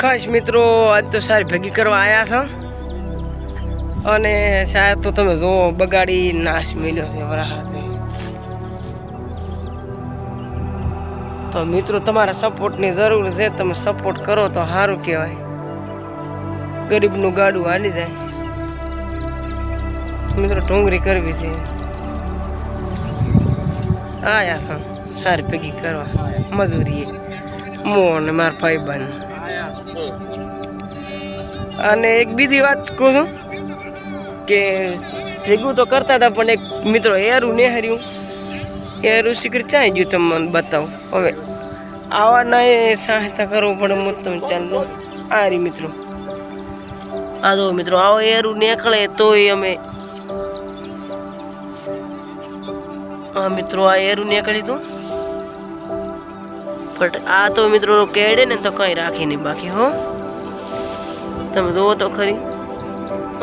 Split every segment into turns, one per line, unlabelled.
ખાસ મિત્રો, આજ તો સારી ભેગી કરવા આવ્યા છો. અને સાહેબ તો તમે જુઓ, બગાડી નાશ મેલ્યો છે વરાહાતે તો મિત્રો, તમારા સપોર્ટની જરૂર છે. તમે સપોર્ટ કરો તો સારું કહેવાય. ગરીબનું ગાડું હાલી જાય. મિત્રો ટુંગરી કરવી છે. આયા સારી ભેગી કરવા. મજૂરીએ. મો અને મારા ભાઈ બહેન અને એક બીજી વાત કહું છું કે ભેગું તો કરતા હતા, પણ એક મિત્રો એરું નેહર્યું. એરું શીખર ચાઈ ગયું તમને બતાવું? હવે આવાના એ સહાયતા કરવું પડે હું તમે ચાલો આ રી મિત્રો. આ જો મિત્રો, આવો એરું નીકળે તોય અમે હા મિત્રો, આ એરું નીકળી તું. બટ આ તો મિત્રો કેડે ને તો કઈ રાખી નહીં બાકી, હો. તમે જુઓ તો ખરી.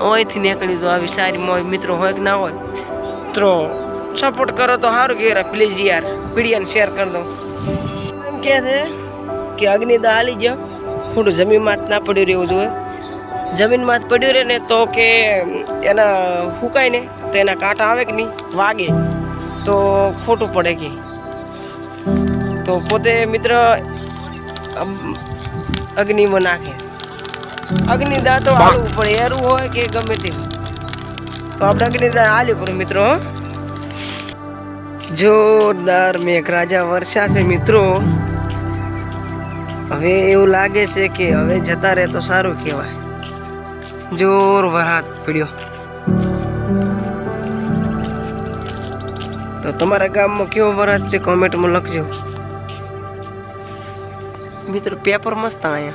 અહીંથી નીકળી જો આવી સારી મિત્રો, હોય કે ના હોય. તો સપોર્ટ કરો તો સારું કે પ્લીઝ યાર. વિડીયોને શેર કરી દો. એમ કહે છે કે અગ્નિદા હાલી ગયો. ખોટું જમીનમાં જ ના પડ્યું રહેવું જોઈએ જમીનમાં જ પડ્યું રહે ને તો કે એના હુકાય ને તો એના કાંટા આવે કે નહીં? વાગે. તો ખોટું પડે કે. તો પોતે મિત્ર અગ્નિમાં નાખે. અગ્નિદા તો હાલવું પડે એરું હોય કે ગમે તે તો આપણે અગ્નિદા હાલ્યું પડે મિત્રો જોરદાર જોરદાર મેઘરાજા વર્ષા છે મિત્રો. હવે એવું લાગે છે કે હવે જતા રહે તો સારું કહેવાય. જોર વરાત પડ્યો. તો તમારા ગામમાં કેવો વરાત છે? કોમેન્ટમાં લખજો.
me Pé por Mastanha.